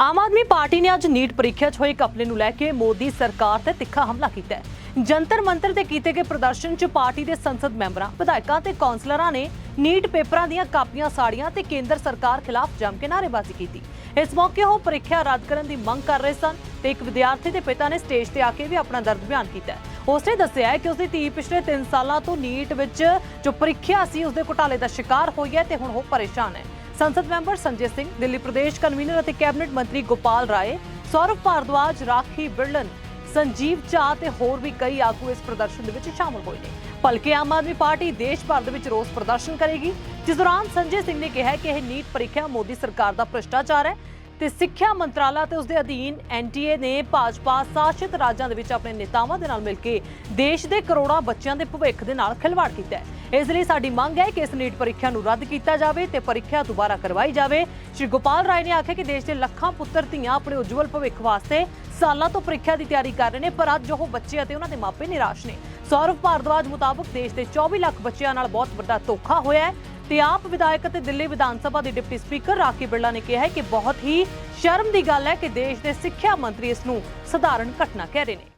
Aam Aadmi party ਨੇ ਅੱਜ NEET ਪ੍ਰੀਖਿਆ 'ਚ ਹੋਏ ਕਪਲੇ ਨੂੰ ਲੈ ਕੇ ਮੋਦੀ ਸਰਕਾਰ ਤੇ ਤਿੱਖਾ ਹਮਲਾ ਕੀਤਾ ਹੈ। ਜੰਤਰ ਮੰਤਰ ਤੇ ਕੀਤੇ ਗਏ ਪ੍ਰਦਰਸ਼ਨ 'ਚ ਪਾਰਟੀ ਦੇ ਸੰਸਦ ਮੈਂਬਰਾਂ, ਵਿਧਾਇਕਾਂ ਤੇ ਕੌਂਸਲਰਾਂ ਨੇ ਨੀਟ ਪੇਪਰਾਂ ਦੀਆਂ ਕਾਪੀਆਂ, ਸਾੜੀਆਂ ਤੇ ਕੇਂਦਰ ਸਰਕਾਰ ਖਿਲਾਫ ਜੰਮ ਕੇ ਨਾਅਰੇਬਾਜ਼ੀ ਕੀਤੀ। ਇਸ ਮੌਕੇ ਉਹ ਪ੍ਰੀਖਿਆ ਰੱਦ ਕਰਨ ਦੀ ਮੰਗ ਕਰ ਰਹੇ ਸਨ ਤੇ ਇੱਕ ਵਿਦਿਆਰਥੀ ਦੇ ਪਿਤਾ ਨੇ ਸਟੇਜ ਤੇ ਆ ਕੇ ਵੀ ਆਪਣਾ ਦਰਦ ਬਿਆਨ ਕੀਤਾ ਉਸਨੇ ਦੱਸਿਆ ਹੈ ਕਿ ਉਸਦੀ ਧੀ ਪਿਛਲੇ 3 ਸਾਲਾਂ ਤੋਂ ਨੀਟ ਵਿੱਚ ਜੋ ਪ੍ਰੀਖਿਆ ਸੀ, ਉਸਦੇ ਘੁਟਾਲੇ ਦਾ ਸ਼ਿਕਾਰ ਹੋਈ ਹੈ ਤੇ ਹੁਣ ਉਹ ਪਰੇਸ਼ਾਨ ਹੈ। ਸੰਸਦ ਮੈਂਬਰ ਸੰਜੇ ਸਿੰਘ, ਦਿੱਲੀ ਪ੍ਰਦੇਸ਼ ਕਨਵੀਨਰ ਅਤੇ ਕੈਬਨਿਟ ਮੰਤਰੀ ਗੋਪਾਲ ਰਾਏ, ਸੌਰਵ ਭਾਰਦਵਾਜ, ਰਾਖੀ ਬਿਰਲਨ, ਸੰਜੀਵ ਝਾ ਤੇ ਹੋਰ ਵੀ ਕਈ ਆਗੂ ਇਸ ਪ੍ਰਦਰਸ਼ਨ ਦੇ ਵਿੱਚ ਸ਼ਾਮਲ ਹੋਏ ਨੇ। ਭਲਕੇ ਆਮ ਆਦਮੀ ਪਾਰਟੀ ਦੇਸ਼ ਭਰ ਦੇ ਵਿੱਚ ਰੋਸ ਪ੍ਰਦਰਸ਼ਨ ਕਰੇਗੀ, ਜਿਸ ਦੌਰਾਨ ਸੰਜੇ ਸਿੰਘ ਨੇ ਕਿਹਾ ਕਿ ਇਹ ਨੀਟ ਪ੍ਰੀਖਿਆ ਮੋਦੀ ਸਰਕਾਰ ਦਾ ਭ੍ਰਿਸ਼ਟਾਚਾਰ ਹੈ ਤੇ ਸਿੱਖਿਆ ਮੰਤਰਾਲਾ ਤੇ ਉਸ ਦੇ ਅਧੀਨ ਐਨਟੀਏ ਨੇ ਭਾਜਪਾ, ਸ਼ਾਸਿਤ ਰਾਜਾਂ ਦੇ ਵਿੱਚ ਆਪਣੇ ਨੇਤਾਵਾਂ ਦੇ ਨਾਲ ਮਿਲ ਕੇ ਦੇਸ਼ ਦੇ ਕਰੋੜਾਂ ਬੱਚਿਆਂ ਦੇ ਭਵਿੱਖ ਦੇ ਨਾਲ ਖਿਲਵਾੜ ਕੀਤਾ ਹੈ। ਇਸ ਲਈ ਸਾਡੀ ਮੰਗ ਹੈ ਕਿ ਇਸ ਨੀਟ ਪ੍ਰੀਖਿਆ ਨੂੰ ਰੱਦ ਕੀਤਾ ਜਾਵੇ ਤੇ ਪ੍ਰੀਖਿਆ ਦੁਬਾਰਾ ਕਰਵਾਈ ਜਾਵੇ। ਸ਼੍ਰੀ ਗੋਪਾਲ ਰਾਏ ਨੇ ਆਖਿਆ ਕਿ ਦੇਸ਼ ਦੇ ਲੱਖਾਂ ਪੁੱਤਰ, ਧੀਆਂ ਆਪਣੇ ਉਜਵਲ ਭਵਿੱਖ ਵਾਸਤੇ ਸਾਲਾਂ ਤੋਂ ਪ੍ਰੀਖਿਆ ਦੀ ਤਿਆਰੀ ਕਰ ਰਹੇ ਨੇ, ਪਰ ਅੱਜ ਉਹ ਬੱਚੇ ਅਤੇ ਉਹਨਾਂ ਦੇ ਮਾਪੇ ਨਿਰਾਸ਼ ਨੇ। ਸੌਰਵ ਭਾਰਦਵਾਜ ਮੁਤਾਬਕ ਦੇਸ਼ ਦੇ 24 ਲੱਖ ਬੱਚਿਆਂ ਨਾਲ ਬਹੁਤ ਵੱਡਾ ਧੋਖਾ ਹੋਇਆ ਹੈ ਤੇ ਆਪ ਵਿਧਾਇਕ ਅਤੇ ਦਿੱਲੀ ਵਿਧਾਨ ਸਭਾ ਦੇ ਡਿਪਟੀ ਸਪੀਕਰ ਰਾਖੀ ਬਿਰਲਾ ਨੇ ਕਿਹਾ ਹੈ ਕਿ ਬਹੁਤ ਹੀ ਸ਼ਰਮ ਦੀ ਗੱਲ ਹੈ ਕਿ ਦੇਸ਼ ਦੇ ਸਿੱਖਿਆ ਮੰਤਰੀ ਇਸ ਨੂੰ ਸਧਾਰਨ ਘਟਨਾ ਕਹਿ ਰਹੇ ਨੇ।